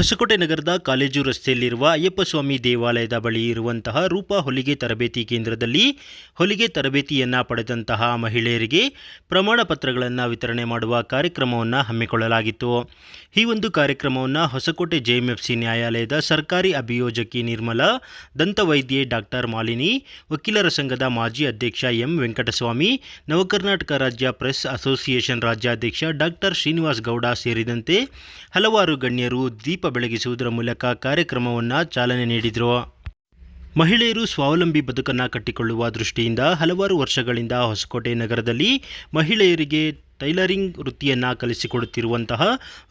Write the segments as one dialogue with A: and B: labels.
A: ಹೊಸಕೋಟೆ ನಗರದ ಕಾಲೇಜು ರಸ್ತೆಯಲ್ಲಿರುವ ಅಯ್ಯಪ್ಪಸ್ವಾಮಿ ದೇವಾಲಯದ ಬಳಿ ಇರುವಂತಹ ರೂಪಾ ಹೊಲಿಗೆ ತರಬೇತಿ ಕೇಂದ್ರದಲ್ಲಿ ಹೊಲಿಗೆ ತರಬೇತಿಯನ್ನು ಪಡೆದಂತಹ ಮಹಿಳೆಯರಿಗೆ ಪ್ರಮಾಣ ಪತ್ರಗಳನ್ನು ವಿತರಣೆ ಮಾಡುವ ಕಾರ್ಯಕ್ರಮವನ್ನು ಹಮ್ಮಿಕೊಳ್ಳಲಾಗಿತ್ತು. ಈ ಒಂದು ಕಾರ್ಯಕ್ರಮವನ್ನು ಹೊಸಕೋಟೆ ಜೆಎಂಎಫ್ಸಿ ನ್ಯಾಯಾಲಯದ ಸರ್ಕಾರಿ ಅಭಿಯೋಜಕಿ ನಿರ್ಮಲಾ, ದಂತವೈದ್ಯೆ ಡಾಕ್ಟರ್ ಮಾಲಿನಿ, ವಕೀಲರ ಸಂಘದ ಮಾಜಿ ಅಧ್ಯಕ್ಷ ಎಂ ವೆಂಕಟಸ್ವಾಮಿ, ನವಕರ್ನಾಟಕ ರಾಜ್ಯ ಪ್ರೆಸ್ ಅಸೋಸಿಯೇಷನ್ ರಾಜ್ಯಾಧ್ಯಕ್ಷ ಡಾಕ್ಟರ್ ಶ್ರೀನಿವಾಸ್ ಗೌಡ ಸೇರಿದಂತೆ ಹಲವಾರು ಗಣ್ಯರು ದೀಪ ಬೆಳಗಿಸುವುದರ ಮೂಲಕ ಕಾರ್ಯಕ್ರಮವನ್ನು ಚಾಲನೆ ನೀಡಿದರು. ಮಹಿಳೆಯರು ಸ್ವಾವಲಂಬಿ ಬದುಕನ್ನು ಕಟ್ಟಿಕೊಳ್ಳುವ ದೃಷ್ಟಿಯಿಂದ ಹಲವಾರು ವರ್ಷಗಳಿಂದ ಹೊಸಕೋಟೆ ನಗರದಲ್ಲಿ ಮಹಿಳೆಯರಿಗೆ ಟೈಲರಿಂಗ್ ವೃತ್ತಿಯನ್ನು ಕಲಿಸಿಕೊಡುತ್ತಿರುವಂತಹ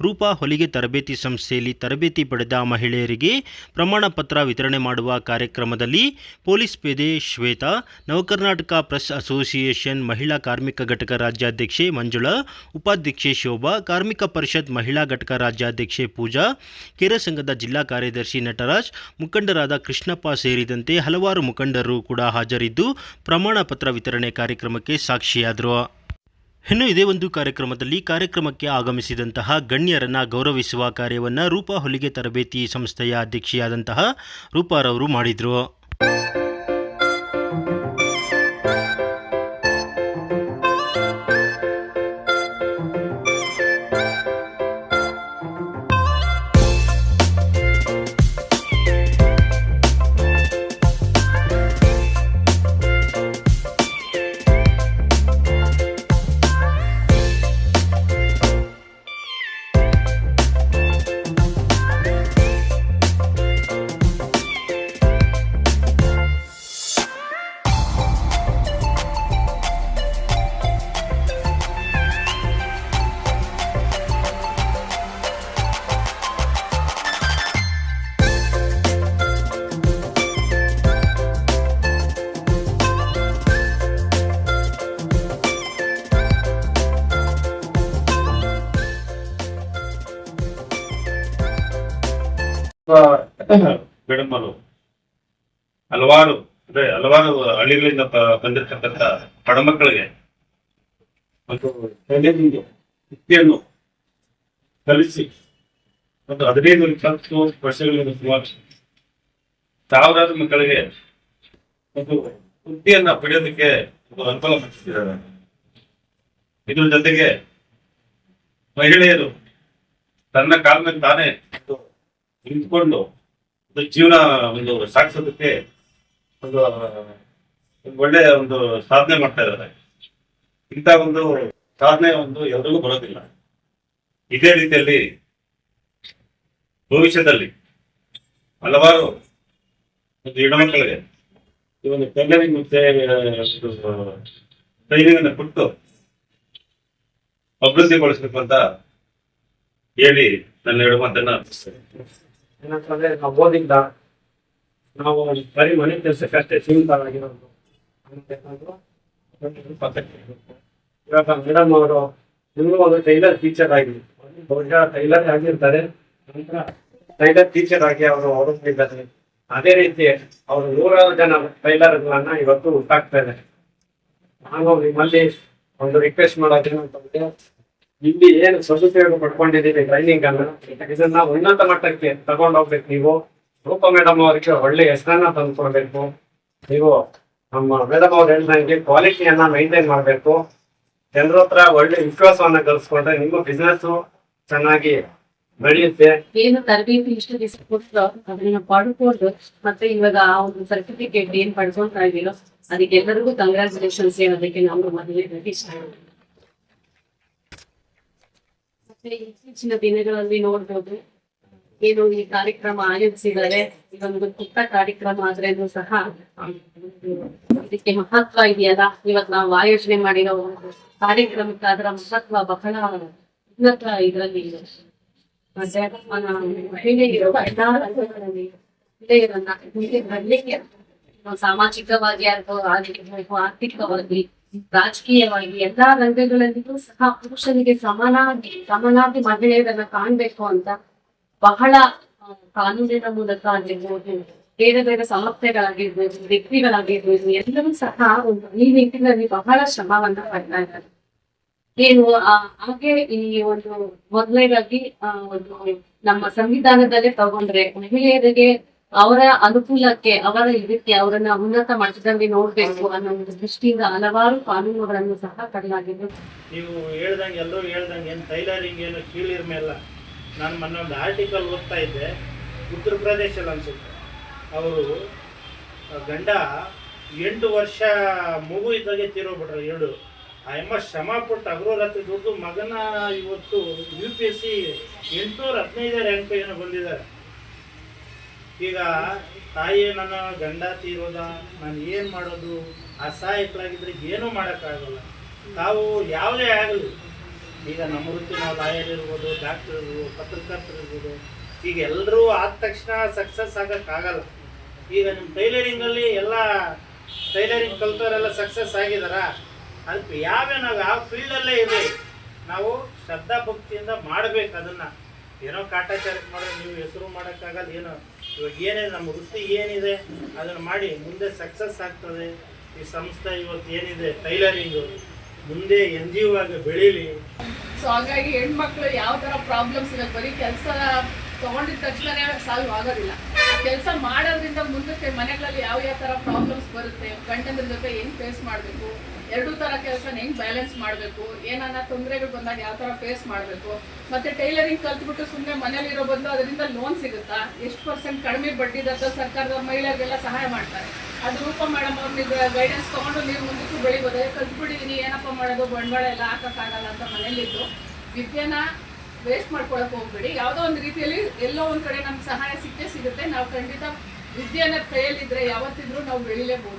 A: ರೂಪಾ ಹೊಲಿಗೆ ತರಬೇತಿ ಸಂಸ್ಥೆಯಲ್ಲಿ ತರಬೇತಿ ಪಡೆದ ಮಹಿಳೆಯರಿಗೆ ಪ್ರಮಾಣ ಪತ್ರ ವಿತರಣೆ ಮಾಡುವ ಕಾರ್ಯಕ್ರಮದಲ್ಲಿ ಪೊಲೀಸ್ ಪೇದೆ ಶ್ವೇತಾ, ನವಕರ್ನಾಟಕ ಪ್ರೆಸ್ ಅಸೋಸಿಯೇಷನ್ ಮಹಿಳಾ ಕಾರ್ಮಿಕ ಘಟಕ ರಾಜ್ಯಾಧ್ಯಕ್ಷೆ ಮಂಜುಳಾ, ಉಪಾಧ್ಯಕ್ಷೆ ಶೋಭಾ, ಕಾರ್ಮಿಕ ಪರಿಷತ್ ಮಹಿಳಾ ಘಟಕ ರಾಜ್ಯಾಧ್ಯಕ್ಷೆ ಪೂಜಾ, ಕೆರೆ ಸಂಘದ ಜಿಲ್ಲಾ ಕಾರ್ಯದರ್ಶಿ ನಟರಾಜ್, ಮುಖಂಡರಾದ ಕೃಷ್ಣಪ್ಪ ಸೇರಿದಂತೆ ಹಲವಾರು ಮುಖಂಡರು ಕೂಡ ಹಾಜರಿದ್ದು ಪ್ರಮಾಣ ಪತ್ರ ವಿತರಣೆ ಕಾರ್ಯಕ್ರಮಕ್ಕೆ ಸಾಕ್ಷಿಯಾದರು. ಇನ್ನು ಇದೇ ಒಂದು ಕಾರ್ಯಕ್ರಮದಲ್ಲಿ ಕಾರ್ಯಕ್ರಮಕ್ಕೆ ಆಗಮಿಸಿದಂತಹ ಗಣ್ಯರನ್ನ ಗೌರವಿಸುವ ಕಾರ್ಯವನ್ನು ರೂಪಾ ಹೊಲಿಗೆ ತರಬೇತಿ ಸಂಸ್ಥೆಯ ಅಧ್ಯಕ್ಷೆಯಾದಂತಹ ರೂಪಾರವರು ಮಾಡಿದರು.
B: ಬೆಡಮಲು ಹಲವಾರು ಅಂದ್ರೆ ಹಲವಾರು ಹಳ್ಳಿಗಳಿಂದ ಬಂದಿರ್ತಕ್ಕಂಥ ಬಂದಿರತಕ್ಕಂತ ಬಡಮಕ್ಕಳಿಗೆ ಒಂದು ಟೈಲರಿಂಗ್ ವಿದ್ಯೆಯನ್ನು ಕಲಿಸಿ ಒಂದು ಹದಿನೈದು ಇಪ್ಪತ್ತು ವರ್ಷಗಳಿಂದ ಸುಮಾರು ಸಾವಿರಾರು ಮಕ್ಕಳಿಗೆ ಒಂದು ವೃತ್ತಿಯನ್ನ ಪಡೆಯೋದಕ್ಕೆ ಒಂದು ಅನುಕೂಲ ಮಾಡಿಸಿದ್ದಾರೆ ಇದ್ರ ಜೊತೆಗೆ ಮಹಿಳೆಯರು ತನ್ನ ಕಾಲ ಮೇಲೆ ತಾನೇ ನಿಂತ್ಕೊಂಡು ಒಂದು ಜೀವನ ಒಂದು ಸಾಗಿಸೋದಕ್ಕೆ ಒಂದು ಒಳ್ಳೆ ಒಂದು ಸಾಧನೆ ಮಾಡ್ತಾ ಇದ್ದಾರೆ. ಇಂಥ ಒಂದು ಸಾಧನೆ ಒಂದು ಎಲ್ರಿಗೂ ಬರೋದಿಲ್ಲ. ಇದೇ ರೀತಿಯಲ್ಲಿ ಭವಿಷ್ಯದಲ್ಲಿ ಹಲವಾರು ಒಂದು ಹೆಣ್ಮಕ್ಳಿಗೆ ಈ ಒಂದು ಟೈಲರಿಂಗ್ ಮತ್ತೆ ಟ್ರೈನಿಂಗ್ ಅನ್ನು ಕೊಟ್ಟು ಅಭಿವೃದ್ಧಿಗೊಳಿಸಬೇಕು ಅಂತ ಹೇಳಿ ನನ್ನ ಎರಡು ಮಾತನ್ನ
C: ಏನಂತಂದ್ರೆ ನಾವು ಓದಿದ್ದ ನಾವು ಬರೀ ಮನೆ ಕೆಲಸಕ್ಕಷ್ಟೇ ಸೀಮಿತವಾಗಿರೋದು ಅಂತಂದ್ರು. ಇವಾಗ ಮೇಡಮ್ ಅವರು ಇನ್ನೂ ಒಂದು ಟೈಲರ್ ಟೀಚರ್ ಆಗಿ, ಬಹುಶಃ ಟೈಲರ್ ಆಗಿರ್ತಾರೆ. ನಂತರ ಟೈಲರ್ ಟೀಚರ್ ಆಗಿ ಅವರು ಹೊರಟಿದ್ದಾರೆ ಅದೇ ರೀತಿ ಅವರು ನೂರಾರು ಜನ ಟೈಲರ್ಗಳನ್ನ ಇವತ್ತು ಹುಟ್ಟಾಕ್ತಾ ಇದ್ದಾರೆ. ನಾನು ನಿಮ್ಮಲ್ಲಿ ಒಂದು ರಿಕ್ವೆಸ್ಟ್ ಮಾಡೋದೇನಂತಂದ್ರೆ ಇಲ್ಲಿ ಏನು ಸದುಪಯೋಗ ಪಡ್ಕೊಂಡಿದ್ದೀರಿ ಟ್ರೈನಿಂಗ್ ಅನ್ನ? ಇದನ್ನ ಉನ್ನತ ಮಟ್ಟಕ್ಕೆ ತಗೊಂಡೋಗ್ಬೇಕು ನೀವು. ರೂಪ ಮೇಡಮ್ ಅವರಿಗೆ ಒಳ್ಳೆ ಹೆಸರನ್ನ ತಂದ್ಕೊಡ್ಬೇಕು ನೀವು ನಮ್ಮ ಮೇಡಮ್ ಅವ್ರು ಹೇಳ್ದಂಗೆ ಕ್ವಾಲಿಟಿಯನ್ನ ಮೈಂಟೈನ್ ಮಾಡಬೇಕು. ಜನರ ಹತ್ರ ಒಳ್ಳೆ ವಿಶ್ವಾಸವನ್ನ ಕಲಿಸ್ಕೊಂಡ್ರೆ ನಿಮ್ಮ ಬಿಸ್ನೆಸ್ ಚೆನ್ನಾಗಿ ಬೆಳೆಯುತ್ತೆ.
D: ಏನು ತರಬೇತಿ ಇಷ್ಟು ದಿವಸ ಕೊಟ್ಟು ಅದನ್ನ ಪಡ್ಕೊಂಡು ಮತ್ತೆ ಇವಾಗ ಆ ಒಂದು ಸರ್ಟಿಫಿಕೇಟ್ ಏನ್ ಪಡ್ಕೊಂತ ಇದೀರೋ ಅದಕ್ಕೆ ಎಲ್ಲರಿಗೂ ಕಂಗ್ರಾಚುಲೇಷನ್ಸ್ ಅದಕ್ಕೆ ನಾವು ಮದುವೆ ಇಷ್ಟ ಮತ್ತೆ ಇತ್ತೀಚಿನ ದಿನಗಳಲ್ಲಿ ನೋಡ್ಬೋದು. ಏನು ಈ ಕಾರ್ಯಕ್ರಮ ಆಯೋಜಿಸಿದ್ದಾರೆ ಇದೊಂದು ಪುಟ್ಟ ಕಾರ್ಯಕ್ರಮ ಆದ್ರೆ ಸಹ, ಇದಕ್ಕೆ ಮಹತ್ವ ಇದೆಯಲ್ಲ? ಇವತ್ ನಾವು ಆಯೋಜನೆ ಮಾಡಿರೋ ಒಂದು ಕಾರ್ಯಕ್ರಮಕ್ಕೆ ಅದರ ಮಹತ್ವ ಬಹಳ ಉನ್ನತ ಇದರಲ್ಲಿ ಇದೆ. ಆ ಮಹಿಳೆಯರು ಸಾಮಾಜಿಕವಾಗಿ ಅಥವಾ ಆರ್ಥಿಕವಾಗಿ ರಾಜಕೀಯವಾಗಿ ಎಲ್ಲಾ ರಂಗಗಳಲ್ಲಿಯೂ ಸಹ ಪುರುಷರಿಗೆ ಸಮಾನಾಗಿ ಸಮಾನಾಗಿ ಮಹಿಳೆಯರನ್ನ ಕಾಣ್ಬೇಕು ಅಂತ ಬಹಳ ಕಾನೂನಿನ ಮೂಲಕ ಆಗಿರ್ಬೋದು ಬೇರೆ ಬೇರೆ ಸಂಸ್ಥೆಗಳಾಗಿರ್ಬೋದು ವ್ಯಕ್ತಿಗಳಾಗಿರ್ಬೋದು ಎಲ್ಲರೂ ಸಹ ಒಂದು ಈ ನಿಟ್ಟಿನಲ್ಲಿ ಬಹಳ ಶ್ರಮವನ್ನ ಪಡ್ತಾ ಇದ್ದಾರೆ. ಏನು ಹಾಗೆ ಈ ಒಂದು ಮೊದಲನೇದಾಗಿ ಆ, ಒಂದು ನಮ್ಮ ಸಂವಿಧಾನದಲ್ಲೇ ತಗೊಂಡ್ರೆ ಮಹಿಳೆಯರಿಗೆ ಅವರ ಅನುಕೂಲಕ್ಕೆ, ಅವರ ಇದಕ್ಕೆ ಅವರನ್ನ ಉನ್ನತ ಮಟ್ಟದಲ್ಲಿ ನೋಡ್ಬೇಕು ಅನ್ನೋ ಒಂದು ದೃಷ್ಟಿಯಿಂದ ಹಲವಾರು ಕಾನೂನುಗಳನ್ನು ಸಹ ತರಲಾಗಿದೆ
E: ನೀವು ಹೇಳ್ದಂಗೆ ಎಲ್ಲರೂ ಹೇಳ್ದಂಗೆ ಏನು ಟೈಲರಿಂಗ್ ಏನು ಕೀಳಿರ್ಮೆಲ್ಲ ನಾನು ಮೊನ್ನೆ ಒಂದು ಆರ್ಟಿಕಲ್ ಓದ್ತಾ ಇದ್ದೆ. ಉತ್ತರ ಪ್ರದೇಶದಲ್ಲಿ ಅನ್ಸುತ್ತೆ. ಅವರು ಗಂಡ ಎಂಟು ವರ್ಷ ಮಗು ಇದ್ದಾಗೆ ತೀರೋಗ್ಬಿಟ್ರು ಎರಡು. ಆ ಎಮ್ಮ ಶ್ರಮ ಪಟ್ಟು ಅಗ್ರೋ ರಾತ್ರಿ ದುಡ್ಡು ಮಗನ ಇವತ್ತು ಯು ಪಿ ಎಸ್ ಸಿ ಎಂಟುನೂರ ಹದಿನೈದು ರ್ಯಾಂಕ್ ಏನೋ ಬಂದಿದ್ದಾರೆ. ಈಗ ತಾಯಿ ನನ್ನ ಗಂಡ ತೀರೋದ, ನಾನು ಏನು ಮಾಡೋದು? ಅಸಹಾಯಕರಾಗಿದ್ದರೆ ಏನೂ ಮಾಡೋಕ್ಕಾಗಲ್ಲ. ತಾವು ಯಾವುದೇ ಆಗಲಿ. ಈಗ ನಮ್ಮ ವೃತ್ತಿ ನಾವು ಲಾಯರ್ ಇರ್ಬೋದು, ಡಾಕ್ಟರ್ ಇರ್ಬೋದು, ಪತ್ರಕರ್ತರು ಇರ್ಬೋದು, ಈಗ ಎಲ್ಲರೂ ಆದ ತಕ್ಷಣ ಸಕ್ಸಸ್ ಆಗೋಕ್ಕಾಗಲ್ಲ ಈಗ ನಿಮ್ಮ ಟೈಲರಿಂಗಲ್ಲಿ ಎಲ್ಲ ಟೈಲರಿಂಗ್ ಕಲ್ತವರೆಲ್ಲ ಸಕ್ಸಸ್ ಆಗಿದಾರ? ಅದಕ್ಕೆ ಯಾವೇ ನಾವು ಯಾವ ಫೀಲ್ಡಲ್ಲೇ ಇದೆ ನಾವು ಶ್ರದ್ಧಾ ಭಕ್ತಿಯಿಂದ ಮಾಡಬೇಕು ಅದನ್ನು. ಏನೋ ಕಾಟಾಚಾರಕ್ಕೆ ಮಾಡೋದು ನೀವು ಹೆಸರು ಮಾಡೋಕ್ಕಾಗಲ್ಲ, ಏನೋ ಇವಾಗ ಏನಿದೆ, ನಮ್ಮ ವೃತ್ತಿ ಏನಿದೆ, ಅದನ್ನು ಮಾಡಿ ಮುಂದೆ ಸಕ್ಸಸ್ ಆಗ್ತದೆ. ಈ ಸಂಸ್ಥೆ ಇವತ್ತು ಏನಿದೆ ಟೈಲರಿಂಗು ಮುಂದೆ ಎನ್ ಜಿ ಆಗಿ ಬೆಳೀಲಿ.
F: ಸೊ ಹಾಗಾಗಿ ಹೆಣ್ಮಕ್ಳು ಯಾವ ತರ ಪ್ರಾಬ್ಲಮ್ಸ್ ಇದೆ, ಬರೀ ಕೆಲಸ ತಗೊಂಡಿದ ತಕ್ಷಣ ಸಾಲ್ವ್ ಆಗೋದಿಲ್ಲ. ಕೆಲಸ ಮಾಡೋದ್ರಿಂದ ಮುಂದಕ್ಕೆ ಮನೆಗಳಲ್ಲಿ ಯಾವ ಯಾವ ತರ ಪ್ರಾಬ್ಲಮ್ಸ್ ಬರುತ್ತೆ ಗಂಡನ ಜೊತೆ ಹೆಂಗ್ ಫೇಸ್ ಮಾಡಬೇಕು, ಎರಡೂ ತರ ಕೆಲಸ ಹೆಂಗ್ ಬ್ಯಾಲೆನ್ಸ್ ಮಾಡಬೇಕು, ಏನಾನ ತೊಂದರೆಗಳು ಬಂದಾಗ ಯಾವ ತರ ಫೇಸ್ ಮಾಡಬೇಕು, ಮತ್ತೆ ಟೈಲರಿಂಗ್ ಕಲ್ತ್ಬಿಟ್ಟು ಸುಮ್ಮನೆ ಮನೇಲಿರೋ ಬದಲು ಅದರಿಂದ ಲೋನ್ ಸಿಗುತ್ತಾ? ಎಷ್ಟು ಪರ್ಸೆಂಟ್ ಕಡಿಮೆ ಬಡ್ಡಿ ದತ್ತ ಸರ್ಕಾರದ ಮಹಿಳೆಯರಿಗೆಲ್ಲ ಸಹಾಯ ಮಾಡ್ತಾರೆ? ಅದು ರೂಪ ಮೇಡಮ್ ಅವ್ರಿಗೆ ಗೈಡೆನ್ಸ್ ತಗೊಂಡು ನೀವು ಮುಂದಕ್ಕೂ ಬೆಳಿಬೋದು? ಕಲ್ತ್ಬಿಟ್ಟಿದೀನಿ, ಏನಪ್ಪ ಮಾಡೋದು? ಬಂಡವಾಳ ಎಲ್ಲ ಹಾಕಕ್ಕಾಗಲ್ಲ ಅಂತ ಮನೇಲಿದ್ದು. ವಿದ್ಯೆನ ವೇಸ್ಟ್ ಮಾಡ್ಕೊಳಕ್ ಹೋಗ್ಬೇಡಿ. ಯಾವುದೋ ಒಂದು ರೀತಿಯಲ್ಲಿ ಎಲ್ಲೋ ಒಂದ್ ಕಡೆ ನಮ್ಗೆ ಸಹಾಯ ಸಿಕ್ಕೇ ಸಿಗುತ್ತೆ. ನಾವು ಖಂಡಿತ ವಿದ್ಯೆನ ಕೈಯಲ್ಲಿದ್ರೆ ಯಾವತ್ತಿದ್ರೂ ನಾವು ಬೆಳಿಲೇಬಹುದು